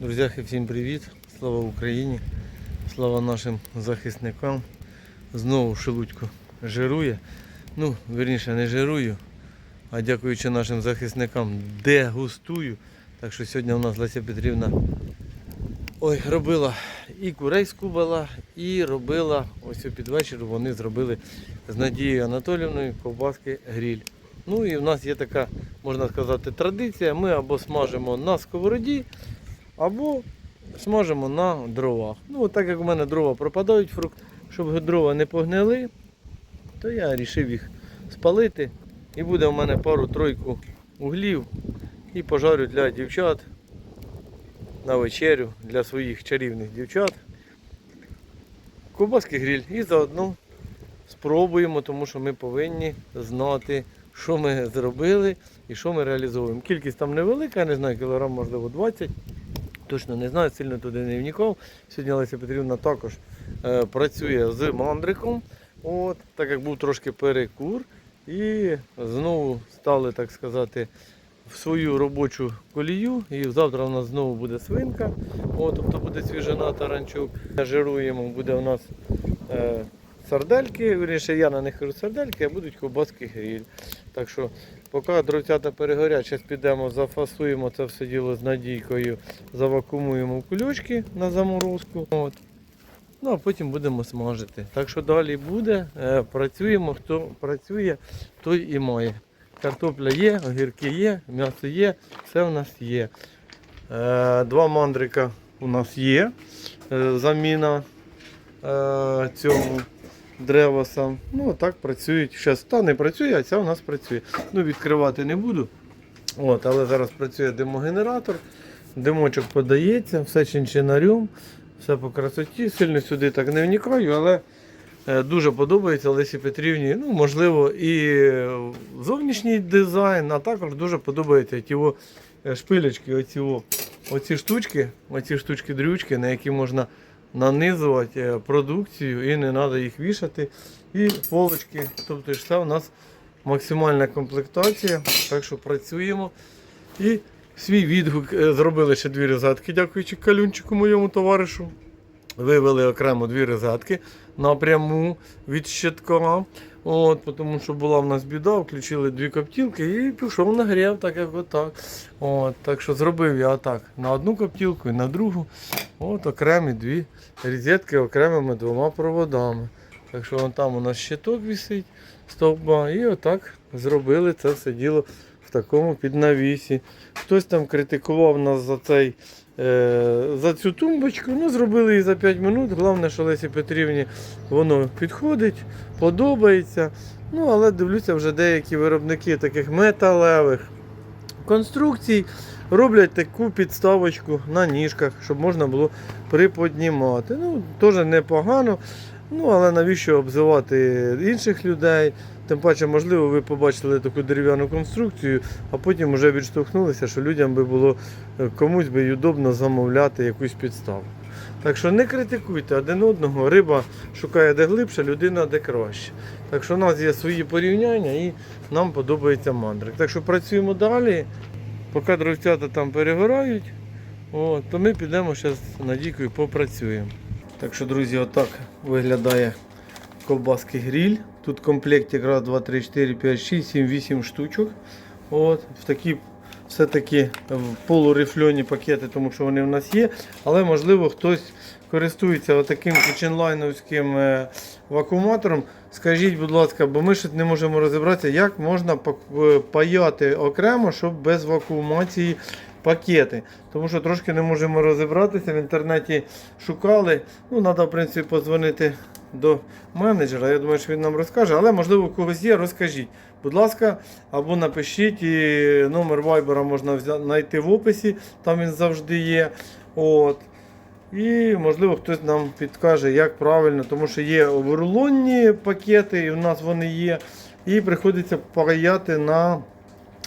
Друзяхи, всім привіт! Слава Україні! Слава нашим захисникам. Знову шелудько жирує. Ну, верніше, не жирую, а дякуючи нашим захисникам, дегустую. Так що сьогодні у нас Леся Петрівна ой, робила і курей скубала, і робила ось під вечір вони зробили з Надією Анатолівною ковбаски гріль. Ну і в нас є така, можна сказати, традиція. Ми або смажимо на сковороді, або смажимо на дровах. Ну, так як у мене дрова пропадають, фрукт, щоб дрова не погнили, то я вирішив їх спалити. І буде у мене пару-тройку углів і пожарю для дівчат на вечерю для своїх чарівних дівчат. Ковбаски гриль і заодно спробуємо, тому що ми повинні знати, що ми зробили і що ми реалізовуємо. Кількість там невелика, я не знаю, кілограм, можливо, 20. Точно не знаю, сильно туди не вникав. Сьогодні Леся Петрівна також е, працює з мандриком. От, так як був трошки перекур. І знову стали, так сказати, в свою робочу колію. І завтра у нас знову буде свинка. От, тобто буде свіжина таранчук. Жируємо, буде у нас е, сардельки. Вірніше, я на них кажу сардельки, а будуть ковбаски гріль. Так що, поки дровцята перегорять, зараз підемо, зафасуємо це все діло з надійкою, завакумуємо в кульочки на заморозку. От. Ну, а потім будемо смажити. Так що далі буде. Е, працюємо, хто працює, той і має. Картопля є, огірки є, м'ясо є, все у нас є. Е, два мандрика у нас є. Е, заміна е, цьому древоса. Ну, так працюють. Зараз та не працює, а ця у нас працює. Ну, відкривати не буду. От, але зараз працює димогенератор. Димочок подається, все чинчинарем, все по красоті. Сильно сюди так не вникаю, але е, дуже подобається Лесі Петрівні. Ну, можливо, і е, зовнішній дизайн, а також дуже подобаються ті е, шпилечки, оці, оці штучки, оці штучки-дрючки, на які можна нанизувати е, продукцію і не треба їх вішати. І полочки, тобто ж все у нас максимальна комплектація, так що працюємо. І свій відгук е, зробили ще дві розгадки, дякуючи калюнчику моєму товаришу. Вивели окремо дві розетки напряму від щитка. От, тому що була в нас біда, включили дві коптілки і пішов нагрів, так як отак. От, так що зробив я отак на одну коптілку і на другу. От окремі дві розетки окремими двома проводами. Так що вон там у нас щиток висить стовба. І отак зробили це все діло в такому піднавісі. Хтось там критикував нас за цей. Е, За цю тумбочку, ну зробили її за 5 минут. Головне, що Лесі Петрівні воно підходить, подобається. Ну, але дивлюся, вже деякі виробники таких металевих конструкцій роблять таку підставочку на ніжках, щоб можна було приподнімати. Ну, теж непогано. Ну, але навіщо обзивати інших людей? Тим паче, можливо, ви побачили таку дерев'яну конструкцію, а потім вже відштовхнулися, що людям би було е, комусь би удобно замовляти якусь підставу. Так що не критикуйте один одного, риба шукає де глибше, людина де краще. Так що у нас є свої порівняння і нам подобається мандрик. Так що працюємо далі, поки дровцята там перегорають, то ми підемо зараз з Надійкою попрацюємо. Так що, друзі, отак виглядає ковбаски гриль. Тут в комплекті раз, 2, 3, 4, 5, 6, 7, 8 штучок. От, в такі все-таки в полурифльоні пакети, тому що вони в нас є. Але можливо хтось користується отаким кіченлайновським е, вакууматором. Скажіть, будь ласка, бо ми ще не можемо розібратися, як можна е, паяти окремо, щоб без вакуумації пакети. Тому що трошки не можемо розібратися. В інтернеті шукали. Ну, треба, в принципі, подзвонити до менеджера. Я думаю, що він нам розкаже. Але можливо, когось є, розкажіть. Будь ласка, або напишіть. І номер вайбера можна знайти в описі, там він завжди є. От. І можливо хтось нам підкаже, як правильно, тому що є рулонні пакети, і в нас вони є. І приходиться паяти на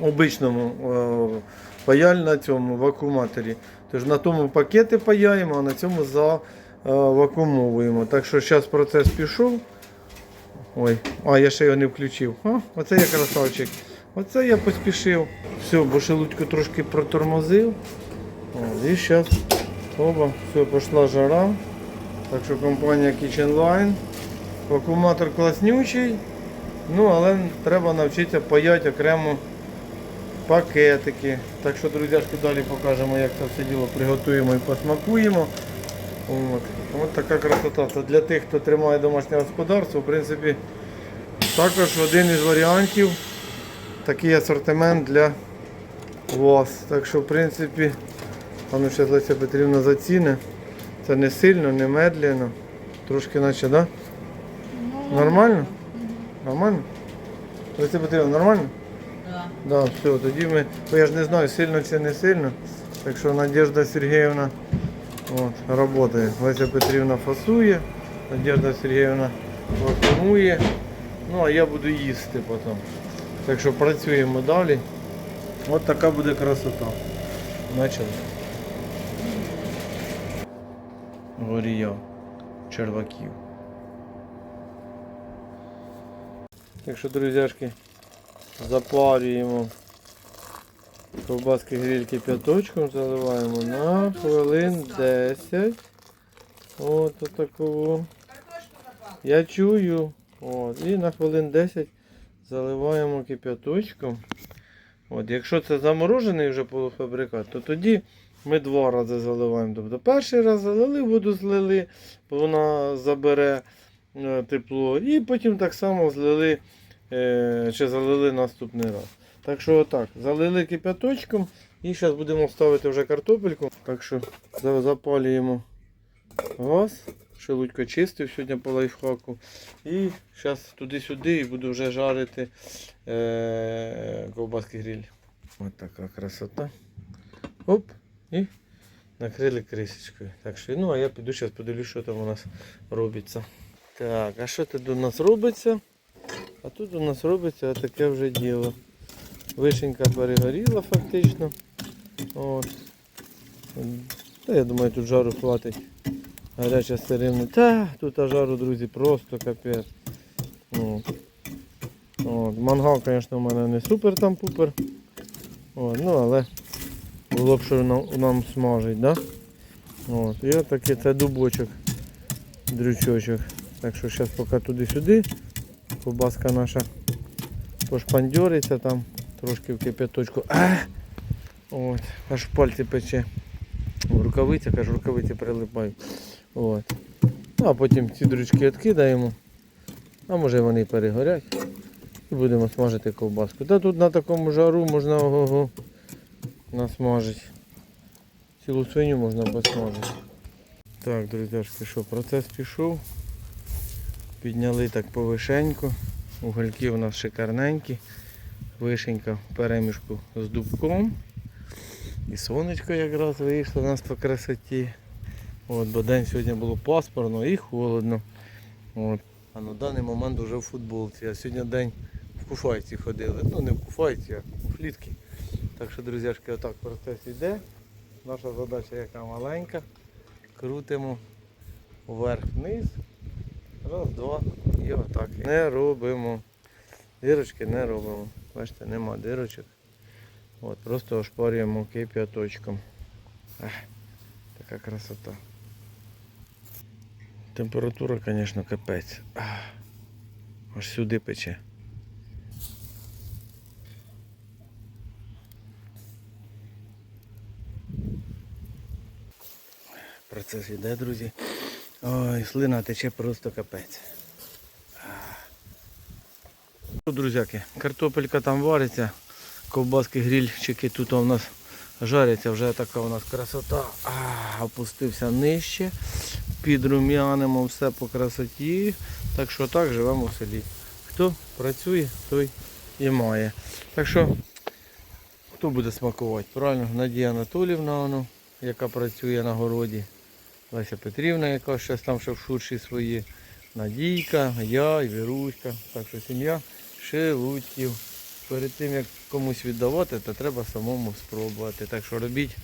обичному е, паяль на цьому вакууматорі. Тож на тому пакети паяємо, а на цьому завакуумовуємо. Так що зараз процес пішов. Ой, а я ще його не включив. А, оце я красавчик. Оце я поспішив. Все, бо шелудьку трошки протормозив. О, і зараз Оба, все, пішла жара. Так що компанія Kitchen Line. Вакууматор класнючий. Ну, але треба навчитися паяти окремо пакетики. Так що, друзяшки, далі покажемо, як це все діло приготуємо і посмакуємо. От. От така красота. Це для тих, хто тримає домашнє господарство, в принципі, також один із варіантів такий асортимент для вас. Так що, в принципі, а ну ще Леся Петрівна заціни. Це не сильно, не медленно. Трошки наче, да? Нормально? Нормально? Леся Петрівна, нормально? Да. Да, все, тоді ми, бо я ж не знаю, сильно чи не сильно. Так що Надежда Сергіївна от, працює. Леся Петрівна фасує, Надежда Сергіївна вакуумує. Ну а я буду їсти потім. Так що працюємо далі. От така буде красота. Почали. Горія черваків. Так що, друзяшки, запарюємо ковбаски гриль кип'яточком, заливаємо на хвилин 10. От такого. Я чую. От, і на хвилин 10 заливаємо кип'яточком. От, якщо це заморожений вже полуфабрикат, то тоді ми два рази заливаємо. Тобто перший раз залили, воду злили, бо вона забере е, тепло. І потім так само злили е, чи залили наступний раз. Так що отак, залили кип'яточком і зараз будемо ставити вже картопельку. Так що запалюємо газ. Шелудько чистив сьогодні по лайфхаку. І зараз туди-сюди і буду вже жарити е- ковбаски гриль. Ось така красота. Оп. І накрили крисочкою. Так що, ну, а я піду зараз подивлюсь, що там у нас робиться. Так, а що тут у нас робиться? А тут у нас робиться таке вже діло. Вишенька перегоріла фактично. От. Та я думаю, тут жару хватить. Гаряча сирина. Та, тут жару, друзі, просто капець. От. Мангал, звісно, у мене не супер там пупер. От. Ну, але було б що нам, нам смажить, да? От. І отакий це дубочок, дрючочок. Так що зараз поки туди-сюди. Ковбаска наша пошпандьориться там, трошки в кип'яточку. От, аж пальці пече. В рукавицях, аж рукавиці прилипають. От. Ну, А потім ці дрючки відкидаємо. А може вони перегорять. І будемо смажити ковбаску. Та тут на такому жару можна ого-го насмажити. Цілу свиню можна посмажити. Так, друзяшки, що, процес пішов. Підняли так повишеньку. Угольки у нас шикарненькі. Вишенька в перемішку з дубком. І сонечко якраз вийшло у нас по красоті. От, бо день сьогодні було пасмурно і холодно. От. А на даний момент вже в футболці. А сьогодні день в куфайці ходили. Ну не в куфайці, а у флітки. Так що, друзяшки, отак процес йде. Наша задача яка маленька. Крутимо вверх-вниз. Раз, два і отак. Не робимо. Дирочки не робимо. Бачите, нема дирочок. От, просто ошпарюємо кип'яточком. Така красота. Температура, звісно, капець. Аж сюди пече. Процес іде, друзі. Ой, слина тече просто капець. Друзяки, картопелька там вариться, ковбаски, грильчики тут у нас жаряться, вже така у нас красота. А, опустився нижче, підрум'янимо все по красоті. Так що так живемо в селі. Хто працює, той і має. Так що, хто буде смакувати? Правильно, Надія Анатолівна, яка працює на городі. Леся Петрівна, яка ще там ще в шурші свої. Надійка, я і Віруська. Так що сім'я шелудьків. Перед тим як комусь віддавати, то треба самому спробувати. Так що робіть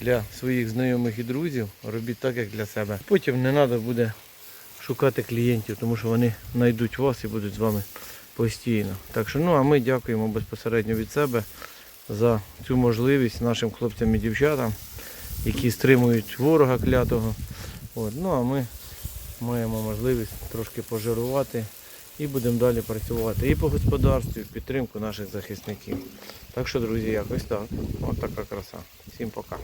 для своїх знайомих і друзів, робіть так, як для себе. Потім не треба буде шукати клієнтів, тому що вони знайдуть вас і будуть з вами постійно. Так що, ну а ми дякуємо безпосередньо від себе за цю можливість нашим хлопцям і дівчатам, які стримують ворога клятого. От. Ну а ми маємо можливість трошки пожирувати і будемо далі працювати і по господарству, і в підтримку наших захисників. Так що, друзі, якось так. Ось така краса. Всім пока.